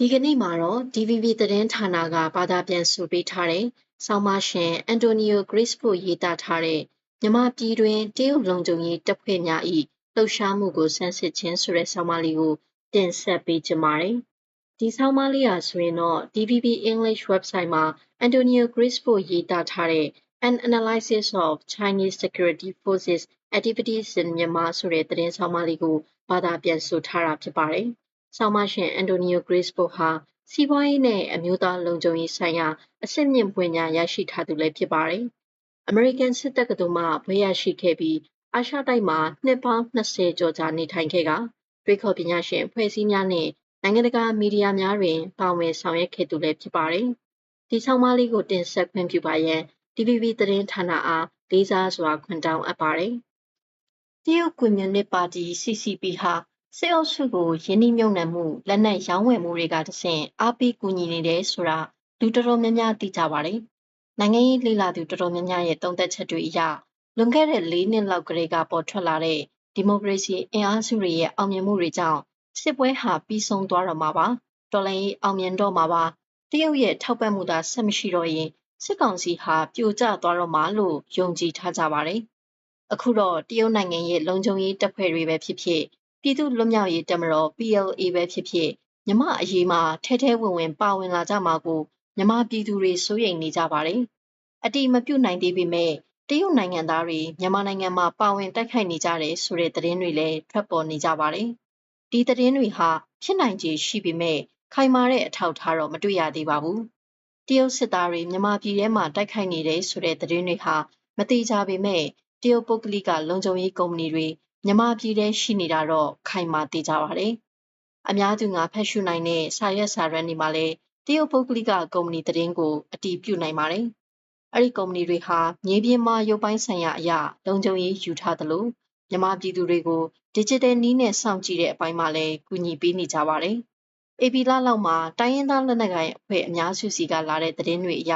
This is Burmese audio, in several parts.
ဒီကနေ့မှာတော့ DVB သတင်းဌာနကဘာသာပြန်ဆိုပေးထားတဲ့ဆောင်းပါရှင်အန်တိုနီယိုဂရစ်ဖို့ရေးသားထားတဲ့မြမပြည်တွင်တရုတ်လုံခြုံရေးတပ်ဖွဲ့များ၏လှုပ်ရှားမှုကိုဆန်းစစ်ခြင်းဆိုတဲ့ဆောင်းပါးလေးကိုတင်ဆက်ပေးကြပါမယ်။ဒီဆောင်းပါးလေးဟာဆိုရင်တော့ DVB English website မှာ Antonio Crispo ရေးသားထားတဲ့ An Analysis of Chinese Security Forces Activities in Myanmar ဆိုတဲ့သတင်းဆောင်းပါးလေးကိုဘာသာပြန်ဆိုထားတာဖြစ်ပါတယ်။ ဆောင်းပါရှင်အန်တိုနီယိုဂရေးစ်ဘုတ်ဟာစီးပွားရေးနဲ့အမျိုးသားလုံခြုံရေးဆိုင်ရာအဆင့်မြင့်ဘွဲ့ညာရရှိထားသူလည်းဖြစ်ပါတယ်။အမေရိကန်စစ်တပ်ကတူမှဘွဲ့ရရှိခဲ့ပြီးအာရှတိုက်မှာနှစ်ပေါင်း20ကျော်ကြာနေထိုင်ခဲ့ကတွေးခေါ်ပညာရှင်ဖွဲ့စည်းများနဲ့နိုင်ငံတကာမီဒီယာများတွင်ပါဝင်ဆောင်ရွက်ခဲ့သူလည်းဖြစ်ပါတယ်။ဒီဆောင်းပါးလေးကိုတင်ဆက်ခွင့်ပြုပါရန် TVB သတင်းဌာနအားလေးစားစွာခွင့်တောင်းအပ်ပါတယ်။တရုတ်ကွန်မြူနစ်ပါတီ CCP ဟာ စစ်အုပ်စုကိုယင်းနှိမ့်မြုပ်နှံမှုလက်နက်ရောင်းဝယ်မှုတွေကတဆင့်အားပေးကူညီနေတယ်ဆိုတာလူတော်တော်များများသိကြပါတယ်။နိုင်ငံရေးလေလာသူတော်တော်များများရဲ့တုံ့သက်ချက်တွေအရလွန်ခဲ့တဲ့၄နှစ်လောက်ကလေးကပေါ်ထွက်လာတဲ့ဒီမိုကရေစီအင်အားစုတွေရဲ့အောင်မြင်မှုတွေကြောင့်စစ်ပွဲဟာပြီးဆုံးသွားတော့မှာပါ။တော်လှန်ရေးအောင်မြင်တော့မှာပါ။တရုတ်ရဲ့ထောက်ပံ့မှုသာဆက်မရှိတော့ရင်စစ်ကောင်စီဟာပြိုကျသွားတော့မှာလို့ယုံကြည်ထားကြပါတယ်။အခုတော့တရုတ်နိုင်ငံရဲ့လုံခြုံရေးတပ်ဖွဲ့တွေပဲဖြစ်ဖြစ် ပြည်သူ့လွတ်မြောက်ရေးတပ်မတော် PLA ပဲဖြစ်ဖြစ်မြမအရေးမှာထဲထဲဝင်ဝင် ပါဝင်လာကြမှာကိုမြမပြည်သူတွေစိုးရိမ်နေကြပါတယ်။အတိမပြုတ်နိုင်သေးပေမဲ့တရုတ်နိုင်ငံသားတွေမြန်မာနိုင်ငံမှာပါဝင်တိုက်ခိုက်နေကြတယ်ဆိုတဲ့သတင်းတွေလည်းထွက်ပေါ်နေကြပါတယ်။ဒီသတင်းတွေဟာဖြစ်နိုင်ခြေရှိပေမဲ့ခိုင်မာတဲ့အထောက်ထားတော့မတွေ့ရသေးပါဘူး။တရုတ်စစ်သားတွေမြန်မာပြည်ထဲမှာတိုက်ခိုက်နေတယ်ဆိုတဲ့သတင်းတွေဟာမတိကျပေမဲ့တရုတ်ပုဂ္ဂလိကလုံခြုံရေးကုမ္ပဏီတွေ မြန်မာပြည်ထဲရှိနေတာတော့ခိုင်မာသိကြပါတယ်။အများသူငါဖတ်ရှုနိုင်တဲ့စာရွက်စာတမ်းတွေမှာလည်းတရုတ်ပုဂ္ဂလိကကုမ္ပဏီသတင်းကိုအတည်ပြုနိုင်ပါတယ်။အဲ့ဒီကုမ္ပဏီတွေဟာမြေပြင်မှာရုပ်ပိုင်းဆိုင်ရာအရာလုံခြုံရေးယူထားသလိုမြန်မာပြည်သူတွေကို digital နည်းနဲ့စောင့်ကြည့်တဲ့အပိုင်းမှာလည်းကူညီပေးနေကြပါတယ်။ AP လလောက်မှာတိုင်းရင်းသားလက်နက်ကိုင်အဖွဲ့အများစုစီကလာတဲ့သတင်းတွေအရ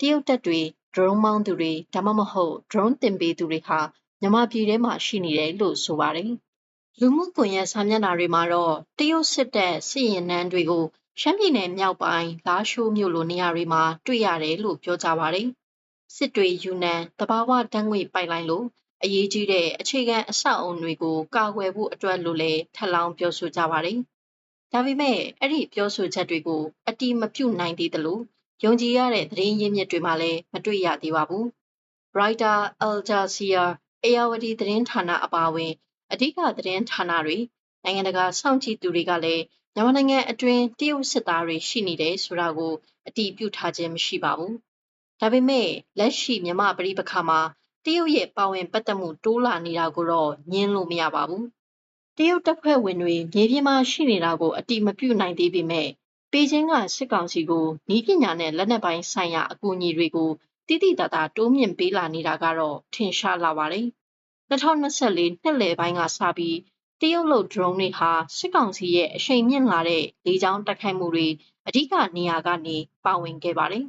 တရုတ်တပ်တွေ drone မောင်းသူတွေဒါမှမဟုတ် drone တင်ပေးသူတွေဟာ မြန်မာပြည်ထဲမှာရှိနေတယ်လို့ဆိုပါတယ်။လူမှုကွန်ရက်စာမျက်နှာတွေမှာတော့တရုတ်စစ်တပ်စစ်ရင်နှန်းတွေကိုရှမ်းပြည်နယ်မြောက်ပိုင်းလာရှိုးမြို့လိုနေရာတွေမှာတွေ့ရတယ်လို့ပြောကြပါတယ်။စစ်တွေယူနန်တဘာဝတန်းငွေပိုက်လိုင်းလိုအရေးကြီးတဲ့အခြေခံအဆောက်အုံတွေကိုကာကွယ်ဖို့အတွက်လို့လည်းထပ်လောင်းပြောဆိုကြပါတယ်။ဒါပေမဲ့အဲ့ဒီပြောဆိုချက်တွေကိုအတိမပြုတ်နိုင်သေးသလိုယုံကြည်ရတဲ့သတင်းရင်းမြစ်တွေမှာလည်းမတွေ့ရသေးပါဘူး။ Reuters, Al Jazeera, အေယာဝတီသတင်းဌာနအပါအဝင်အဓိကသတင်းဌာနတွေနိုင်ငံတကာစောင့်ကြည့်သူတွေကလည်းမြန်မာနိုင်ငံအတွင်းတရုတ်စစ်သားတွေရှိနေတယ်ဆိုတာကိုအတည်ပြုထားခြင်းမရှိပါဘူး။ဒါပေမဲ့လက်ရှိမြန်မာပြည်ပခါမှာတရုတ်ရဲ့ပါဝင်ပတ်သက်မှုတိုးလာနေတာကိုတော့ညင်းလို့မရပါဘူး။တရုတ်တပ်ဖွဲ့ဝင်တွေမြေပြင်မှာရှိနေတာကိုအတိမပြုနိုင်သေးပေမဲ့ပေကျင်းကစစ်ကောင်စီကိုဤပညာနဲ့လက်နက်ပိုင်းဆိုင်ရာအကူအညီတွေကို တိတိတသားတိုးမြင့်ပေးလာနေတာကတော့ထင်ရှားလာပါတယ်။2024နှစ်လယ်ပိုင်းကစပြီးတရုတ်လုတ် drone တွေဟာစစ်ကောင်စီရဲ့အရှိန်မြင့်လာတဲ့လေကြောင်းတိုက်ခိုက်မှုတွေအဓိကနေရာကနေပါဝင်ခဲ့ပါတယ်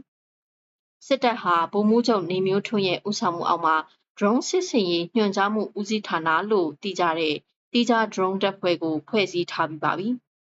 ။စစ်တပ်ဟာဗိုလ်မှူးချုပ်နေမျိုးထွန်းရဲ့ဦးဆောင်မှုအောက်မှာ drone စစ်စင်ရေးညွှန်ကြားမှုဦးစီးဌာနလို့သိကြတဲ့တိကျ drone တပ်ဖွဲ့ကိုဖွဲ့စည်းထားပြီးပါပြီ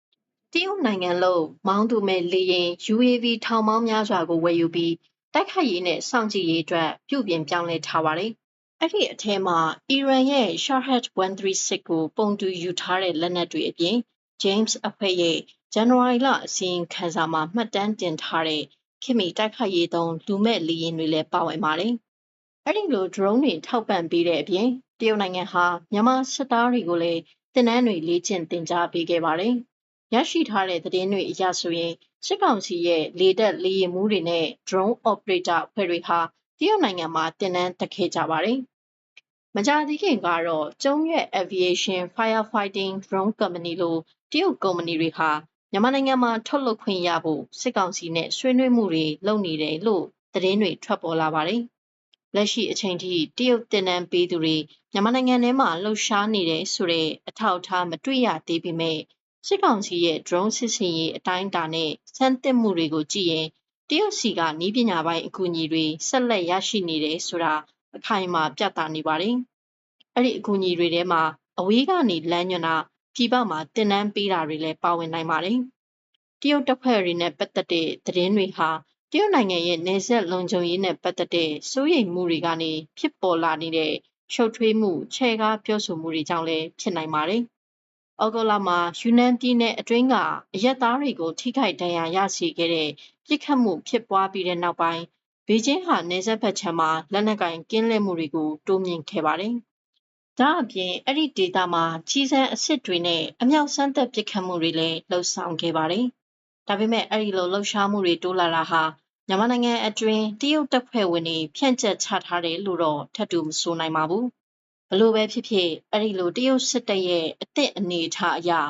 ။တရုတ်နိုင်ငံလုံးမောင်းသူမဲ့လေရင် UAV ထောင်ပေါင်းများစွာကိုဝယ်ယူပြီး တိုက်ခိုက်ရေးနဲ့စောင့်ကြည့်ရေးအတွက်ပြုပြင်ပြောင်းလဲထားပါတယ်။အဲ့ဒီအထဲမှာအီရန်ရဲ့ Shahed 136ကိုပုံတူယူထားတဲ့လက်နက်တွေအပြင် James အဖွဲ့ရဲ့ဇန်နဝါရီလအစီရင်ခံစာမှာမှတ်တမ်းတင်ထားတဲ့ခင်မီတိုက်ခိုက်ရေးသုံးလူမဲ့လေယာဉ်တွေလည်းပါဝင်ပါတယ်။အဲ့ဒီလို drone တွေထောက်ပံ့ပေးတဲ့အပြင်တရုတ်နိုင်ငံဟာမြန်မာစစ်သားတွေကိုလည်းတင်နန်းတွေလေ့ကျင့်သင်ကြားပေးခဲ့ပါတယ်။ရရှိထားတဲ့သတင်းတွေအရဆိုရင် စစ်ကောင်စီရဲ့လေတပ်လေယာဉ်မှုတွေနဲ့ drone operator အဖွဲ့တွေဟာတရုတ်နိုင်ငံမှာတင်နန်းတက်ခဲ့ကြပါတယ်။မကြာသေးခင်ကတော့ကျုံရွက် Aviation Firefighting Drone Company လိုတရုတ်ကုမ္ပဏီတွေဟာမြန်မာနိုင်ငံမှာထုတ်လုပ်ခွင့်ရဖို့စစ်ကောင်စီနဲ့ဆွေးနွေးမှုတွေလုပ်နေတယ်လို့သတင်းတွေထွက်ပေါ်လာပါတယ်။လက်ရှိအချိန်ထိတရုတ်တင်နန်းပေးသူတွေမြန်မာနိုင်ငံထဲမှာလှုပ်ရှားနေတယ်ဆိုတဲ့အထောက်အထားမတွေ့ရသေးပေမဲ့ စစ်ကောင်စီရဲ့ drone စစ်စင်ရေးအတိုင်းအတာနဲ့စမ်းသစ်မှုတွေကိုကြည့်ရင်တရုတ်စီကနီးပညာပိုင်းအကူအညီတွေဆက်လက်ရရှိနေတယ်ဆိုတာအခိုင်အမာပြသနေပါတယ်။အဲ့ဒီအကူအညီတွေထဲမှာအဝေးကနေလမ်းညွှန်တာပြည်ပမှာတင်နန်းပေးတာတွေလည်းပါဝင်နိုင်ပါတယ်တရုတ်တပ်ဖွဲ့တွေနဲ့ပတ်သက်တဲ့သတင်းတွေဟာတရုတ်နိုင်ငံရဲ့နေဆက်လုံခြုံရေးနဲ့ပတ်သက်တဲ့စိုးရိမ်မှုတွေကနေဖြစ်ပေါ်လာနေတဲ့ရှုပ်ထွေးမှုချဲကားပြောဆိုမှုတွေကြောင့်လည်းဖြစ်နိုင်ပါတယ်။ ဩဂုတ်လမှာယူနန်ပြည်နယ်အတွင်းကအရက်သားတွေကို ထိခိုက်ဒဏ်ရာရစေခဲ့တဲ့ပြစ်ခတ်မှုဖြစ်ပွားပြီးတဲ့နောက်ပိုင်းဘေကျင်းဟာနေဆက်ဘက်ခြမ်းမှာလက်နက်ကင်ကင်းလှည့်မှုတွေကိုတိုးမြင့်ခဲ့ပါတယ်။ဒါအပြင်အဲ့ဒီဒေတာမှာကြီးစံအစ်စ်တွေနဲ့အမြောက်ဆန်းသက်ပစ်ခတ်မှုတွေလည်းလှုပ်ဆောင်ခဲ့ပါတယ်။ဒါပေမဲ့အဲ့ဒီလိုလှုပ်ရှားမှုတွေတိုးလာတာဟာမြန်မာနိုင်ငံအတွင်းတရုတ်တပ်ဖွဲ့ဝင်တွေဖြန့်ကျက်ချထားတယ်လို့တော့ထပ်တူမဆိုနိုင်ပါဘူး။ဘ လို့ပဲဖြစ်ဖြစ်အဲ့ဒီလိုတရုတ်စစ်တပ်ရဲ့အသစ်အနေအထားအရာ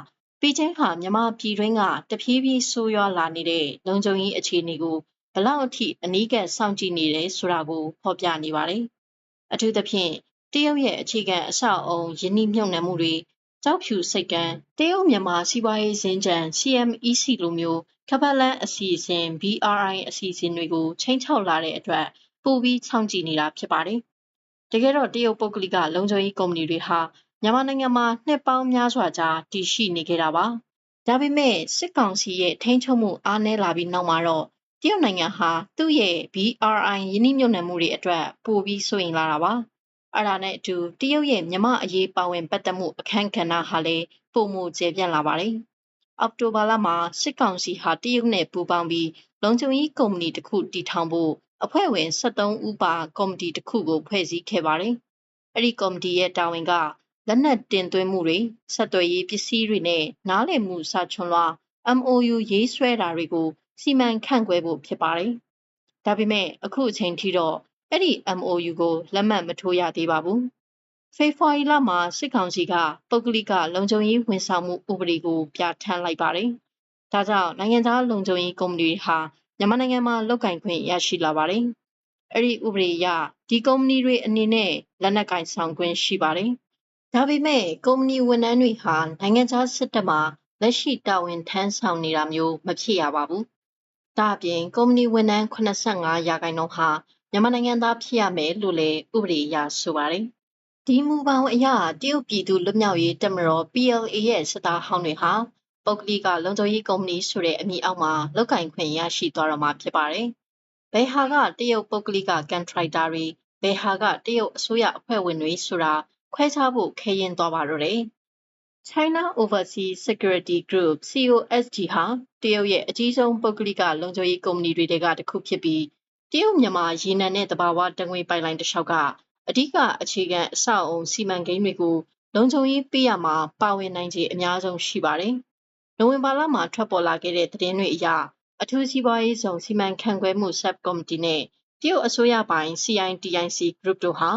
ပေကျင်းဟာမြန်မာပြည်တွင်းကတဖြည်းဖြည်းဆိုးရွားလာနေတဲ့လုံခြုံရေးအခြေအနေကိုဘလောက်အထိအနီးကပ်စောင့်ကြည့်နေတယ်ဆိုတာကိုဖော်ပြနေပါတယ်။အထူးသဖြင့်တရုတ်ရဲ့အခြေခံအဆောက်အုံယင်းနှိမ့်မြုပ်နှံမှုတွေကြောက်ဖြူစိတ်ကံတရုတ်မြန်မာစီးပွားရေးစင်ကြံ CMEC လိုမျိုးကပတ်လန်းအစီအစဉ် BRI အစီအစဉ်တွေကိုချိန်ချောက်လာတဲ့အတွက်ပိုပြီးစောင့်ကြည့်နေတာဖြစ်ပါတယ်။ တကယ်တော့တရုတ်ပုဂ္ဂလိကလုံခြုံရေးကုမ္ပဏီတွေဟာမြန်မာနိုင်ငံမှာနှစ်ပေါင်းများစွာကြာတည်ရှိနေခဲ့တာပါ။ဒါပေမဲ့စစ်ကောင်စီရဲ့ထိန်းချုပ်မှုအားနည်းလာပြီးနောက်မှာတော့တရုတ်နိုင်ငံဟာသူ့ရဲ့ BRI ယင်းနှိမ့်မြုပ်နှံမှုတွေအတွက်ပိုပြီးစိုးရင်လာတာပါ။အဲ့ဒါနဲ့အတူတရုတ်ရဲ့မြမအရေးပါဝင်ပတ်သက်မှုအခမ်းကဏ္ဍဟာလည်းပုံမကျေပြန့်လာပါတယ်။အောက်တိုဘာလမှာစစ်ကောင်စီဟာတရုတ်နဲ့ပူးပေါင်းပြီးလုံခြုံရေးကုမ္ပဏီတစ်ခုတည်ထောင်ဖို့ အဖွဲ့ဝင်73ဦးပါကော်မတီတစ်ခုကိုဖွဲ့စည်းခဲ့ပါတယ်။အဲ့ဒီကော်မတီရဲ့တာဝန်ကလက်နက်တင်သွင်းမှုတွေဆက်သွယ်ရေးပစ္စည်းတွေနဲ့နားလည်မှုစာချွန်လွှာ MOU ရေးဆွဲတာတွေကိုစီမံခန့်ခွဲဖို့ဖြစ်ပါတယ်။ဒါပေမဲ့အခုအချိန်ထိတော့အဲ့ဒီ MOU ကိုလက်မှတ်မထိုးရသေးပါဘူး။ဖေဖော်ဝါရီလမှာစစ်ကောင်စီကပုဂ္ဂလိကလုံခြုံရေးဝန်ဆောင်မှုဥပဒေကိုပြဋ္ဌာန်းလိုက်ပါတယ်။ဒါကြောင့်နိုင်ငံသားလုံခြုံရေးကုမ္ပဏီဟာ မြန်မာနိုင်ငံမှာလုပ်ကင်ခွင့်ရရှိလာပါတယ်။အဲ့ဒီဥပဒေအရဒီကုမ္ပဏီတွေအနေနဲ့လက်နက်ကင်ဆောင်ခွင့်ရှိပါတယ်။ဒါပေမဲ့ကုမ္ပဏီဝန်ထမ်းတွေဟာနိုင်ငံခြားစစ်တပ်မှာလက်ရှိတာဝန်ထမ်းဆောင်နေတာမျိုးမဖြစ်ရပါဘူး။ဒါအပြင်ကုမ္ပဏီဝန်ထမ်း85ရာခိုင်နှုန်းဟာမြန်မာနိုင်ငံသားဖြစ်ရမယ်လို့လည်းဥပဒေအရဆိုပါတယ်။ဒီမူပေါင်းအရတရုတ်ပြည်သူလွတ်မြောက်ရေးတပ်မတော် PLA ရဲ့စစ်သားဟောင်းတွေဟာ ပုဂ္ဂလိကလုံခြုံရေးကုမ္ပဏီဆိုတဲ့အမည်အောက်မှာလောက်ကင်ခွင့်ရရှိသွားတော့မှာဖြစ်ပါတယ်။ဘယ်ဟာကတရုတ်ပုဂ္ဂလိကကန်ထရိုက်တာတွေဘယ်ဟာကတရုတ်အစိုးရအဖွဲ့ဝင်တွေဆိုတာခွဲခြားဖို့ခဲရင်သွားပါတော့တယ်။ China Overseas Security Group COSG ဟာတရုတ်ရဲ့အကြီးဆုံးပုဂ္ဂလိကလုံခြုံရေးကုမ္ပဏီတွေကတစ်ခုဖြစ်ပြီးတရုတ်မြန်မာရေနံနဲ့တဘာဝတံငွေပိုင်လိုင်းတစ်လျှောက်ကအဓိကအခြေခံအဆောက်အုံစီမံကိန်းတွေကိုလုံခြုံရေးပေးရမှာပါဝင်နိုင်ခြေအများဆုံးရှိပါတယ်။ နိုဝင်ဘာလမှာထွက်ပေါ်လာခဲ့တဲ့သတင်းတွေအရအထူးစီးပွားရေးဆောင်စီမံခန့်ခွဲမှု sub committee နဲ့တရုတ်အစိုးရပိုင် CITIC group တို့ဟာ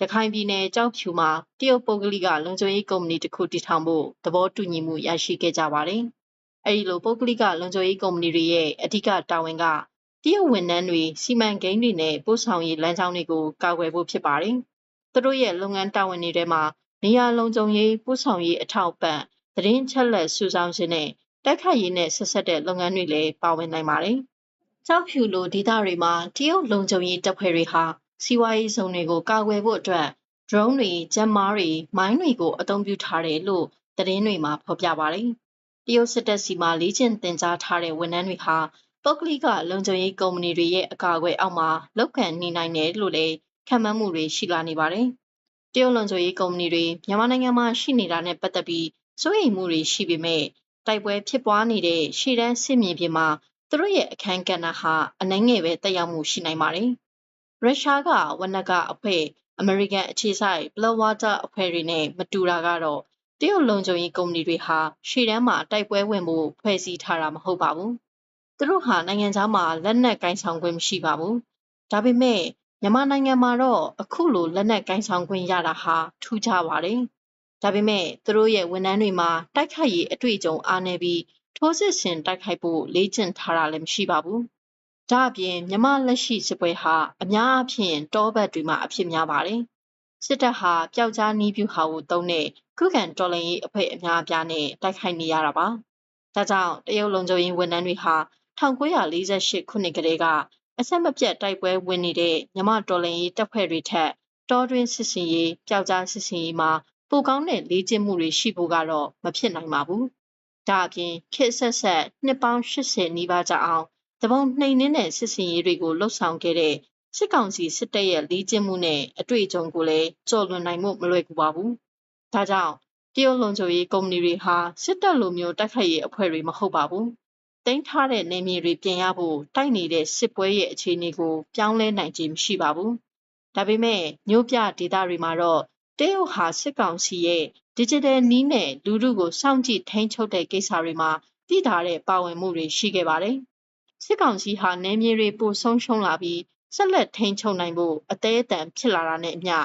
ရခိုင်ပြည်နယ်ကြောက်ဖြူမှာတရုတ်ပုဂ္ဂလိကလုံခြုံရေးကုမ္ပဏီတစ်ခုတည်ထောင်ဖို့သဘောတူညီမှုရရှိခဲ့ကြပါတယ်။အဲဒီလိုပုဂ္ဂလိကလုံခြုံရေးကုမ္ပဏီတွေရဲ့အဓိကတာဝန်ကတရုတ်ဝန်ထမ်းတွေစီမံကိန်းတွေနဲ့ပို့ဆောင်ရေးလမ်းကြောင်းတွေကိုကာကွယ်ဖို့ဖြစ်ပါတယ်။သူတို့ရဲ့လုပ်ငန်းတာဝန်တွေထဲမှာနေရာလုံခြုံရေးပို့ဆောင်ရေးအထောက်အပံ့ သတင်းချက်လက်စုဆောင်းခြင်းနဲ့တက်ခတ်ရေးနဲ့ဆက်ဆက်တဲ့လုပ်ငန်းတွေလည်းပါဝင်နိုင်ပါတယ်။ကြောက်ဖြူလိုဒေသတွေမှာတရုတ်လုံခြုံရေးတပ်ဖွဲ့တွေဟာစီးပွားရေးဇုံတွေကိုကာကွယ်ဖို့အတွက် drone တွေ၊ဂျက်မားတွေ၊မိုင်းတွေကိုအသုံးပြုထားတယ်လို့သတင်းတွေမှာဖော်ပြပါတယ်။တရုတ်စစ်တပ်စီမှာလေ့ကျင့်သင်ကြားထားတဲ့ဝန်ထမ်းတွေဟာပုဂ္ဂလိကလုံခြုံရေးကုမ္ပဏီတွေရဲ့အကာအကွယ်အောက်မှာလောက်ကန်နေနိုင်တယ်လို့လည်းခံမှန်းမှုတွေရှိလာနေပါတယ်။တရုတ်လုံခြုံရေးကုမ္ပဏီတွေမြန်မာနိုင်ငံမှာရှိနေတာနဲ့ပတ်သက်ပြီး စိုးရိမ်မှုတွေရှိပေမဲ့တိုက်ပွဲဖြစ်ပွားနေတဲ့ရှေ့တန်းစစ်မြေပြင်မှာသူတို့ရဲ့အခမ်းကဏ္ဍဟာအနှဲငယ်ပဲတက်ရောက်မှုရှိနိုင်ပါတယ်။ရုရှားကဝနကအဖွဲ့အမေရိကန်အခြေစိုက် Blackwater အဖွဲ့တွေနဲ့မတူတာကတော့တရုတ်လုံခြုံရေးကုမ္ပဏီတွေဟာရှေ့တန်းမှာတိုက်ပွဲဝင်ဖို့ဖွဲ့စည်းထားတာမဟုတ်ပါဘူး။သူတို့ဟာနိုင်ငံခြားမှာလက်နက်ကင်ဆောင်ခွင့်မရှိပါဘူး။ဒါပေမဲ့မြန်မာနိုင်ငံမှာတော့အခုလိုလက်နက်ကင်ဆောင်ခွင့်ရတာဟာထူးခြားပါတယ်။ ဒါပေမဲ့သူတို့ရဲ့ဝန်ထမ်းတွေမှာတိုက်ခိုက်ရေးအတွေ့အကြုံအားနည်းပြီးထိုးစစ်ဆင်တိုက်ခိုက်ဖို့လေ့ကျင့်ထားတာလည်းမရှိပါဘူး။ဒါအပြင်မြမလက်ရှိစစ်ပွဲဟာအများအပြားတောဘက်တွေမှာအဖြစ်များပါတယ်။စစ်တပ်ဟာပျောက်ကြားနီးပြူဟာကိုတုံးတဲ့ခုခံတော်လှန်ရေးအဖွဲ့အများအပြားနဲ့တိုက်ခိုက်နေရတာပါ။ဒါကြောင့်တရုတ်လုံခြုံရေးဝန်ထမ်းတွေဟာ1948ခုနှစ်ကတည်းကအဆက်မပြတ်တိုက်ပွဲဝင်နေတဲ့မြမတော်လှန်ရေးတပ်ဖွဲ့တွေထက်တောတွင်းစစ်စင်ရေးပျောက်ကြားစစ်စင်ရေးမှာ ပိုကောင်းတဲ့လေ့ကျင့်မှုတွေရှိဖို့ကတော့မဖြစ်နိုင်ပါဘူးဒါအပြင်ခေတ်ဆက်ဆက်နှစ်ပေါင်း80နီးပါးကြာအောင်တပုံနှိမ်နှင်းတဲ့စစ်စင်ရေးတွေကိုလှုပ်ဆောင်ခဲ့တဲ့စစ်ကောင်စီစစ်တပ်ရဲ့လေ့ကျင့်မှုနဲ့အတွေ့အကြုံကိုလည်းကြော်လွန်နိုင်မှုမလွယ်ကူပါဘူး။ဒါကြောင့်တရုတ်လုံခြုံရေးကုမ္ပဏီတွေဟာစစ်တပ်လိုမျိုးတိုက်ခိုက်ရေးအဖွဲ့တွေမဟုတ်ပါဘူး။တင်ထားတဲ့နေမြေတွေပြင်ရဖို့တိုက်နေတဲ့စစ်ပွဲရဲ့အခြေအနေကိုပြောင်းလဲနိုင်ခြင်းမရှိပါဘူး။ဒါပေမဲ့မြို့ပြဒေသတွေမှာတော့ တရုတ်ဟာစစ်ကောင်စီရဲ့ digital နီးနဲ့လူလူကိုစောင့်ကြည့်ထိန်းချုပ်တဲ့ကိစ္စတွေမှာတည်ထားတဲ့ပါဝင်မှုတွေရှိခဲ့ပါတယ်။စစ်ကောင်စီဟာနယ်မြေတွေပိုဆုံးရှုံးလာပြီးဆက်လက်ထိန်းချုပ်နိုင်ဖို့အသေးအတန်ဖြစ်လာတာနဲ့အမျှ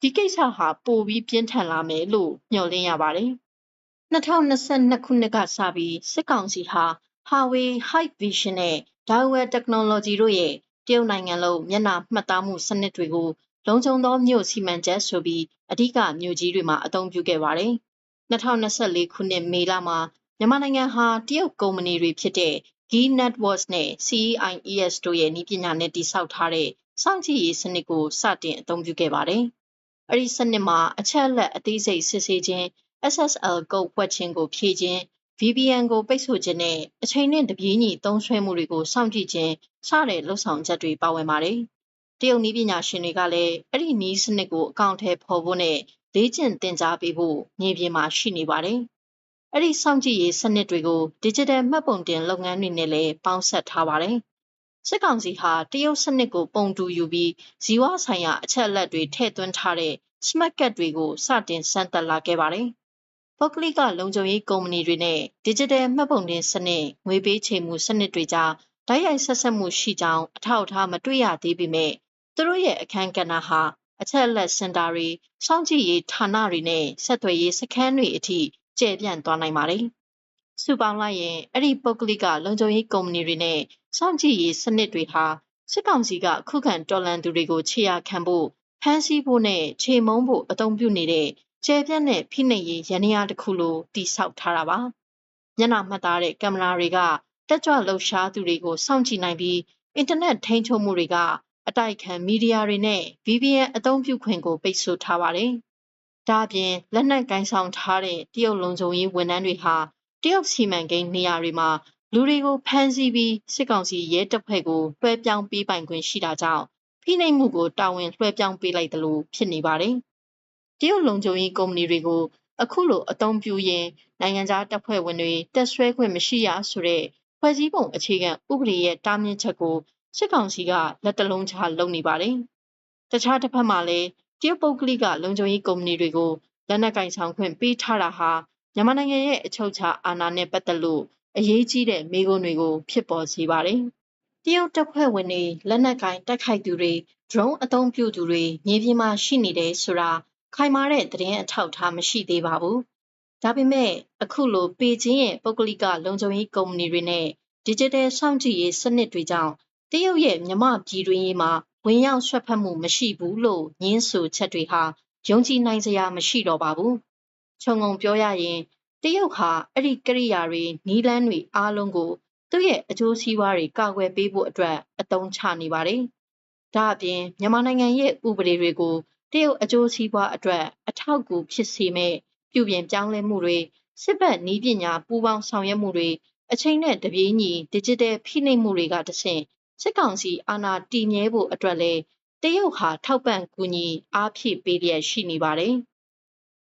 ဒီကိစ္စဟာပိုပြီးပြင်းထန်လာမယ်လို့မျှော်လင့်ရပါတယ်။2022ခုနှစ်ကစပြီးစစ်ကောင်စီဟာ Huawei Hikvision Vision နဲ့ Dahua Technology တို့ရဲ့တရုတ်နိုင်ငံလုံးမျက်နှာမှတ်သားမှုစနစ်တွေကို လုံခြုံသောမြို့စီမံချက်ဆိုပြီးအဓိကမြို့ကြီးတွေမှာအသုံးပြုခဲ့ပါတယ်။2024ခုနှစ်မေလမှာမြန်မာနိုင်ငံဟာတရုတ်ကုမ္ပဏီတွေဖြစ်တဲ့ G Networks နဲ့ CEIES တို့ရဲ့နည်းပညာနဲ့တည်ဆောက်ထားတဲ့စောင့်ကြည့်ရေးစနစ်ကိုစတင်အသုံးပြုခဲ့ပါတယ်။အဲဒီစနစ်မှာအချက်အလက်အသေးစိတ်စစ်ဆေးခြင်း SSL ကုတ်ဖွက်ခြင်းကိုဖြည့်ခြင်း VPN ကိုပိတ်ဆို့ခြင်းနဲ့အချိန်နဲ့တပြေးညီသုံးစွဲမှုတွေကိုစောင့်ကြည့်ခြင်းစတဲ့လှုပ်ဆောင်ချက်တွေပါဝင်ပါတယ်။ တရုတ်နည်းပညာရှင်တွေကလည်းအဲ့ဒီနည်းစနစ်ကိုအကောင့်ထဲပေါ်ဖို့နဲ့လေ့ကျင့်သင်ကြားပေးဖို့မြေပြင်မှာရှိနေပါတယ်။အဲ့ဒီစောင့်ကြည့်ရေးစနစ်တွေကို digital မှတ်ပုံတင်လုပ်ငန်းတွေနဲ့လည်းပေါင်းဆက်ထားပါတယ်။စစ်ကောင်စီဟာတရုတ်စနစ်ကိုပုံတူယူပြီးဇီဝဆိုင်ရာအချက်အလက်တွေထည့်သွင်းထားတဲ့ smart card တွေကိုစတင်စမ်းသပ်လာခဲ့ပါတယ်။ပုဂ္ဂလိကလုံခြုံရေးကုမ္ပဏီတွေနဲ့ digital မှတ်ပုံတင်စနစ်ငွေပေးချေမှုစနစ်တွေကြားဓာတ်ရိုက်ဆက်ဆက်မှုရှိကြောင်းအထောက်အထားမတွေ့ရသေးပေမဲ့ သူတို့ရဲ့အခမ်းကဏ္ဍဟာအချက်အလက်စင်တာတွေစောင့်ကြည့်ရေးဌာနတွေနဲ့ဆက်သွယ်ရေးစခန်းတွေအထိကျယ်ပြန့်သွားနိုင်ပါတယ်။စုပေါင်းလိုက်ရင်အဲ့ဒီပုဂ္ဂလိကလုံခြုံရေးကုမ္ပဏီတွေနဲ့စောင့်ကြည့်ရေးစနစ်တွေဟာစစ်ကောင်စီကခုခံတော်လှန်သူတွေကိုခြေရာခံဖို့ဖမ်းဆီးဖို့နဲ့ခြေမုံဖို့အသုံးပြုနေတဲ့ကျယ်ပြန့်တဲ့ဖိနှိပ်ရေးရန်ရာတစ်ခုလိုတိဆောက်ထားတာပါ။မျက်နှာမှတ်သားတဲ့ကင်မရာတွေကတက်ကြွလှုပ်ရှားသူတွေကိုစောင့်ကြည့်နိုင်ပြီးအင်တာနက်ထိန်းချုပ်မှုတွေက အတိုက်ခံမီဒီယာတွေနဲ့ VPN အသုံးပြုခွင့်ကို ပိတ်ဆို့ထားပါတယ်။ဒါ့အပြင်လက်နက်ကင်ဆောင်ထားတဲ့တရုတ်လုံခြုံရေးဝန်ထမ်းတွေဟာတရုတ်စီမံကိန်းနေရာတွေမှာလူတွေကိုဖမ်းဆီးပြီးစစ်ကောင်စီရဲတပ်ဖွဲ့ကိုလွှဲပြောင်းပေးပိုင်ခွင့်ရှိတာကြောင့်ဖိနှိပ်မှုကိုတာဝန်လွှဲပြောင်းပေးလိုက်တယ်လို့ဖြစ်နေပါတယ်။တရုတ်လုံခြုံရေးကုမ္ပဏီတွေကိုအခုလိုအသုံးပြုရင်နိုင်ငံခြားတပ်ဖွဲ့ဝင်တွေတက်ဆွဲခွင့်မရှိရဆိုတဲ့ဖွဲ့စည်းပုံအခြေခံဥပဒေရဲ့တားမြစ်ချက်ကို စစ်ကောင်စီကလက်တလုံးချလုပ်နေပါတယ်။တခြားတစ်ဖက်မှာလည်းတရုတ်ပုဂ္ဂလိကလုံခြုံရေးကုမ္ပဏီတွေကိုလက်နက်ကင်ဆောင်ခွင့်ပေးထားတာဟာမြန်မာနိုင်ငံရဲ့အချုပ်အခြာအာဏာနဲ့ပတ်သက်လို့အရေးကြီးတဲ့မေးခွန်းတွေကို ဖြစ်ပေါ်စေပါတယ်။တရုတ်တပ်ဖွဲ့ဝင်တွေလက်နက်ကင်တိုက်ခိုက်သူတွေ drone အသုံးပြုသူတွေမြေပြင်မှာရှိနေတယ်ဆိုတာခိုင်မာတဲ့သတင်းအထောက်အထားမရှိသေးပါဘူး။ဒါပေမဲ့အခုလိုပေကျင်းရဲ့ပုဂ္ဂလိကလုံခြုံရေးကုမ္ပဏီတွေနဲ့ digital စောင့်ကြည့်ရေးစနစ်တွေကြောင့် တရုတ်ရဲ့မြမပြည်တွင်းရေးမှာဝင်ရောက်ဆွတ်ဖက်မှုမရှိဘူးလို့ညင်းဆိုချက်တွေဟာယုံကြည်နိုင်စရာမရှိတော့ပါဘူး။ခြုံငုံပြောရရင်တရုတ်ဟာအဲ့ဒီကိရိယာတွေနီးလန်းတွေအားလုံးကိုသူ့ရဲ့အကျိုးစီးပွားတွေကာကွယ်ပေးဖို့အတွက်အသုံးချနေပါတယ်။ဒါအပြင်မြန်မာနိုင်ငံရဲ့ဥပဒေတွေကိုတရုတ်အကျိုးစီးပွားအတွက်အထောက်အကူဖြစ်စေမဲ့ပြုပြင်ပြောင်းလဲမှုတွေစစ်ဘက်နည်းပညာပူးပေါင်းဆောင်ရွက်မှုတွေအချိန်နဲ့တပြေးညီ digital ဖိနှိပ်မှုတွေကတဆင့် စစ်ကောင်စီအာဏာတည်မြဲဖို့အတွက်လဲတရုတ်ဟာထောက်ပံ့ကူညီအားဖြည့်ပေးလျက်ရှိနေပါတယ်။